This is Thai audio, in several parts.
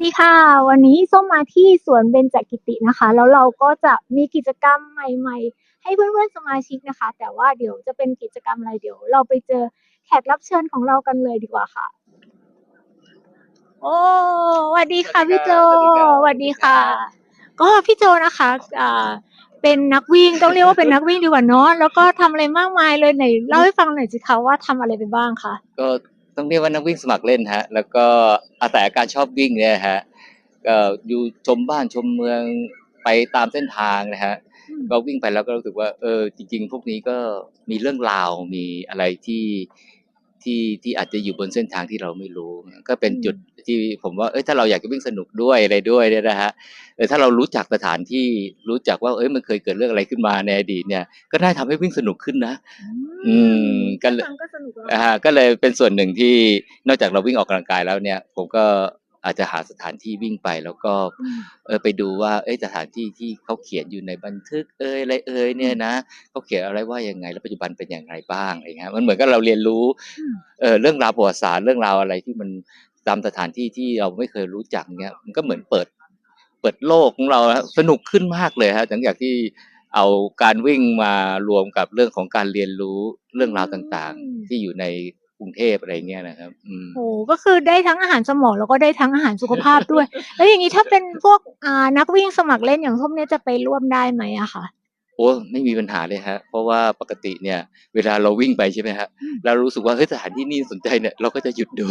สวัสดีค่ะ วันนี้ส้มมาที่สวนเบญจกิตินะคะ แล้วเราก็จะมีกิจกรรมใหม่ ๆ ให้เพื่อนๆสมาชิกนะคะ แต่ว่าเดี๋ยวจะเป็นกิจกรรมอะไรเดี๋ยว เราไปเจอแขกรับเชิญของเรากันเลยดีกว่าค่ะ โอ้สวัสดีค่ะพี่โจสวัสดีค่ะ ก็พี่โจนะคะอ่าเป็นนักวิ่งต้องเรียกว่าเป็นนักวิ่งดีกว่าเนาะแล้วก็ทำอะไรมากมายเลยไหนเล่าให้ฟังหน่อยสิคะว่าทำอะไรไปบ้างคะก็ ต้องเรียกว่านักวิ่งสมัครเล่นฮะ แล้วก็อาศัยอาการชอบวิ่งเนี่ยฮะก็อยู่ชมบ้านชมเมืองไปตามเส้นทางนะฮะอืมก็วิ่งไปแล้วก็รู้สึกว่าเออจริง ๆ พวกนี้ก็มีเรื่องราวมีอะไรที่ ที่ที่อาจจะอยู่บนเส้นทางที่เราไม่รู้ ก็เป็นจุดที่ผมว่าเอ้ยถ้าเราอยากจะวิ่งสนุกด้วยอะไรด้วยเนี่ยนะฮะเออถ้าเรารู้จักสถานที่รู้จักว่า เอ้ยมันเคยเกิดเรื่องอะไรขึ้นมาในอดีตเนี่ย ก็น่าทำให้วิ่งสนุกขึ้นนะ อืมก็เลยแค่ฟังก็สนุกแล้วอ่าก็เลยเป็นส่วนหนึ่งที่นอกจากเราวิ่งออกกำลังกายแล้วเนี่ย ผมก็ อาจจะหาสถานที่วิ่งไปแล้วก็อืมเออไปดูว่า เอ้ยสถานที่ที่เขาเขียนอยู่ในบันทึก เอยอะไรเอยเนี่ยนะเขาเขียนอะไรว่ายังไง แล้วปัจจุบันเป็นอย่างไรบ้างอะไรเงี้ยมันเหมือนกับเราเรียนรู้อืมเออเรื่องราวประวัติศาสตร์เรื่องราวอะไรที่มันตามสถานที่ที่เราไม่เคยรู้จักเนี่ยมันก็เหมือนเปิด เปิดโลกของเราฮะสนุกขึ้นมากเลยฮะหลังจากที่เอาการวิ่งมารวมกับเรื่องของการเรียนรู้เรื่องราวต่างอืมๆที่อยู่ใน กรุงเทพอะไรเงี้ยนะครับโอ้ก็คือได้ทั้งอาหารสมองแล้วก็ได้ทั้งอาหารสุขภาพด้วย แล้วอย่างนี้ถ้าเป็นพวกอ่านักวิ่งสมัครเล่นอย่างพวกเนี่ยจะไปร่วมได้ไหมอะคะ อ้ไม่มีปัญหาเลยฮะ เพราะว่าปกติเนี่ย เวลาเราวิ่งไปใช่ไหมฮะเรารู้สึกว่าเฮ้ยสถานที่นี่สนใจเนี่ยเราก็จะหยุดดู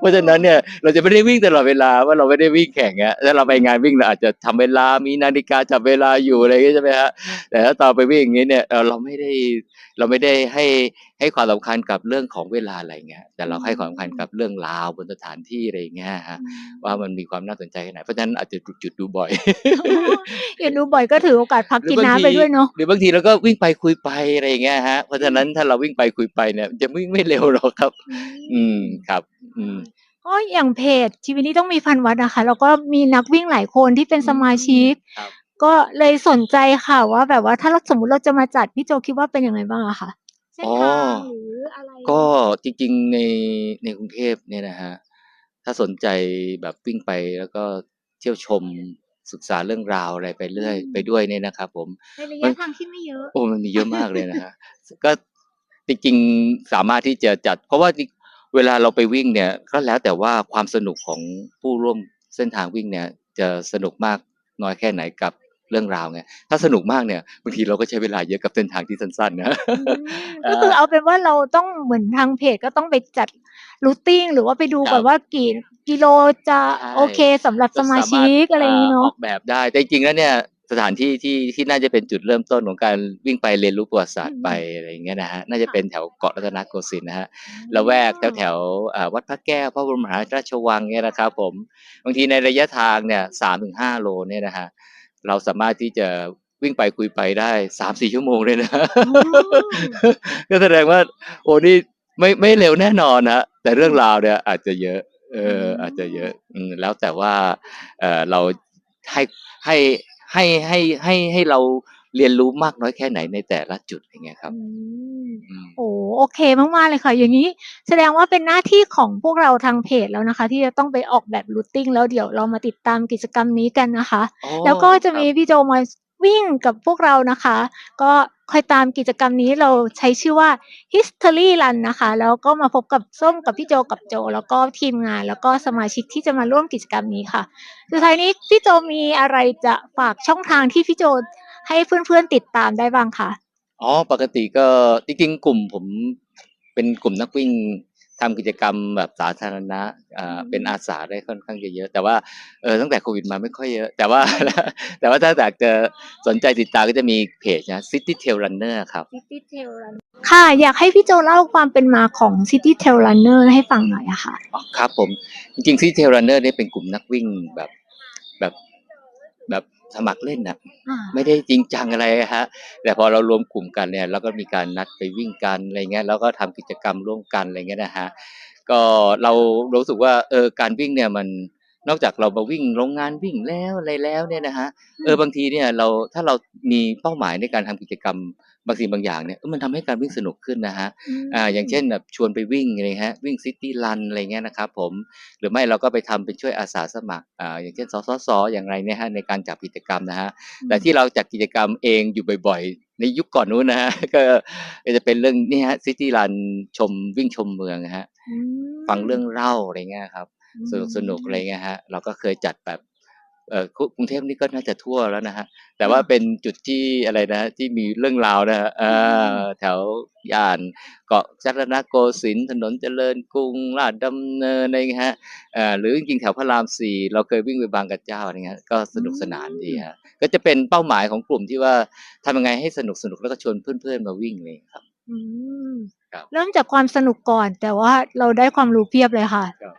เพราะฉะนั้นเนี่ยเราจะไม่ได้วิ่งตลอดเวลาว่าเราไม่ได้วิ่งแข่งอะถ้าเราไปงานวิ่งเราอาจจะทำเวลามีนาฬิกาจับเวลาอยู่อะไรอย่างเงี้ยใช่ไหมฮะแต่ถ้าตอนไปวิ่งอย่างเงี้ยเนี่ยเอ่อเราไม่ได้เราไม่ได้ให้ให้ความสำคัญกับเรื่องของเวลาอะไรเงี้ยแต่เราให้ความสำคัญกับเรื่องราวบนสถานที่อะไรอย่างเงี้ยฮะว่ามันมีความน่าสนใจแค่ไหนเพราะฉะนั้นอาจจะจุดๆดูบ่อยอย่าดูบ่อยก็ถือโอกาสพักกินน้ำไปด้วยเนาะหรือบางทีเราก็วิ่งไปคุยไปอะไรอย่างเงี้ยฮะเพราะฉะนั้นถ้าเราวิ่งไปคุยไปเนี่ย จะวิ่งไม่เร็วหรอกครับ อืมครับ อืมก็อย่างเพจชีวิตนี้ต้องมีพันวัดนะคะแล้วก็มีนักวิ่งหลายคนที่เป็นสมาชิกครับก็เลยสนใจค่ะว่าแบบว่าถ้าเราสมมติเราจะมาจัดพี่โจคิดว่าเป็นยังไงบ้างอะคะเส้นทางหรืออะไรก็จริงๆในในกรุงเทพเนี่ยนะฮะถ้าสนใจแบบวิ่งไปแล้วก็เที่ยวชม ศึกษาเรื่องราวอะไรไปเรื่อย ไปด้วยเนี่ยนะครับ ผมในระมัยะนทางที่ไม่เยอะโอ้มันมีเยอะมากเลยนะฮะก็จริงๆสามารถที่จะจัด เพราะว่าจริงเวลาเราไปวิ่งเนี่ย ก็แล้วแต่ว่าความสนุกของผู้ร่วมเส้นทางวิ่งเนี่ย จะสนุกมากน้อยแค่ไหนกับเรื่องราวไงถ้าสนุกมากเนี่ยบางทีเราก็ใช้เวลาเยอะกับเส้นทางที่สั้นๆนะก็คือเอาเป็นว่าเราต้องเหมือนทางเพจก็ต้องไปจัด รูทติ้งหรือว่าไปดูครับก่อนว่ากี่กิโลจะใช่โอเคสำหรับสมาชิกอะไรอย่างนี้อเนาะอกแบบได้แต่จริงๆแล้วเนี่ยสถานที่ที่ที่น่าจะเป็นจุดเริ่มต้นของการวิ่งไปเรียนรู้ประวัติศาสตร์ไปอะไรอย่างเงี้ยนะฮะน่าจะเป็นแถวเกาะรัตนโกสินทร์นะฮะละแวกแถวแถวๆอ่าวัดพระแก้วพระบรมมหาราชวังเนี่ยนะครับผมบางทีในระยะทางเนี่ยสามถึงห้าโลเนี่ยนะฮะเราสามารถที่จะวิ่งไปคุยไปได้สามสี่ชั่วโมงเลยนะก็แสดงว่าโอ้นี่ ไม่ไม่เร็วแน่นอนนะแต่เรื่องราวเนี่ยอาจจะเยอะเอออาจจะเยอะอืมแล้วแต่ว่าเออเราให้ให้ให้ให้ให้ให้เราเรียนรู้มากน้อยแค่ไหนในแต่ละจุดอย่างเงี้ยครับอืมอืมโอ้โอเคมากๆเลยค่ะ อย่างนี้แสดงว่าเป็นหน้าที่ของพวกเราทางเพจแล้วนะคะ ที่จะต้องไปออกแบบรูทติ้งแล้วเดี๋ยวเรามาติดตามกิจกรรมนี้กันนะคะอ๋อแล้วก็จะมีครับพี่โจมาวิ่งกับพวกเรานะคะ ก็ คอยตามกิจกรรมนี้เราใช้ชื่อว่า History Run นะคะ แล้วก็มาพบกับส้มกับพี่โจกับโจ แล้วก็ทีมงาน แล้วก็สมาชิกที่จะมาร่วมกิจกรรมนี้ค่ะ สุดท้ายนี้พี่โจมีอะไรจะฝากช่องทางที่พี่โจให้เพื่อนๆติดตามได้บ้างคะอ๋อปกติก็จริงๆกลุ่มผมเป็นกลุ่มนักวิ่ง ทำกิจกรรมแบบสาธารณะอ่าเป็นอาสาได้ค่อนข้างจะเยอะแต่ว่าเออตั้งแต่โควิดมาไม่ค่อยเยอะ แต่ว่า แต่ว่าถ้าอยากจะสนใจติดตามก็จะมีเพจนะ City Trail Runner ครับ City Trail Run ค่ะ อยากให้พี่โจเล่าความเป็นมาของ City Trail Runner ให้ฟังหน่อยอะค่ะอ๋อครับผม จริงๆ City Trail Runner เนี่ยเป็นกลุ่มนักวิ่งแบบแบบแบบ สมัครเล่นนะไม่ได้จริงจังอะไรอะฮะ แต่พอเรารวมกลุ่มกันเนี่ยเราก็มีการนัดไปวิ่งกันอะไรเงี้ยแล้วก็ทำกิจกรรมร่วมกันอะไรเงี้ยนะฮะก็เรารู้สึกว่าเออการวิ่งเนี่ยมันนอกจากเรามาวิ่งโรงงานวิ่งแล้วอะไรแล้วเนี่ยนะฮะเออบางทีเนี่ยเราถ้าเรามีเป้าหมายในการทำกิจกรรม บางสิ่งบางอย่างเนี่ยเออมันทำให้การวิ่งสนุกขึ้นนะฮะมอ่าอย่างเช่นแบบชวนไปวิ่งอะไรฮะวิ่งซิตี้รันอะไรเงี้ยนะครับผมหรือไม่เราก็ไปทำเป็นช่วยอาสาสมัครอ่าอย่างเช่นสสสอย่างไรเนี่ยฮะในการจัดกิจกรรมนะฮะแต่ที่เราจัดกิจกรรมเองอยู่บ่อยๆ ในยุคก่อนนู้นนะฮะก็ก็จะเป็นเรื่องนี่ฮะซิตี้รันชมวิ่งชมเมืองฮะอืมฟังเรื่องเล่าอะไรเงี้ยครับสนุกสนุกอะไรเงี้ยฮะเราก็เคยจัดแบบเออ กรุงเทพนี่ก็น่าจะทั่วแล้วนะฮะ แต่ว่าเป็นจุดที่อะไรนะที่มีเรื่องราวนะฮะอ่าแถวย่านเกาะจัตนโกสินทร์ถนนเจริญกรุงลาดดำเนินอะไรเงี้ยฮะอ่าหรือจริงๆแถวพระรามสี่เราเคยวิ่งไปบางกระเจ้าอะไรเงี้ยก็สนุกสนานดีฮะก็จะเป็นเป้าหมายของกลุ่มที่ว่าทำยังไงให้สนุกสนุกแล้วก็ชวนเพื่อนๆมาวิ่งเลยครับอืมครับเริ่มจากความสนุกก่อน แต่ว่าเราได้ความรู้เพียบเลยค่ะครับ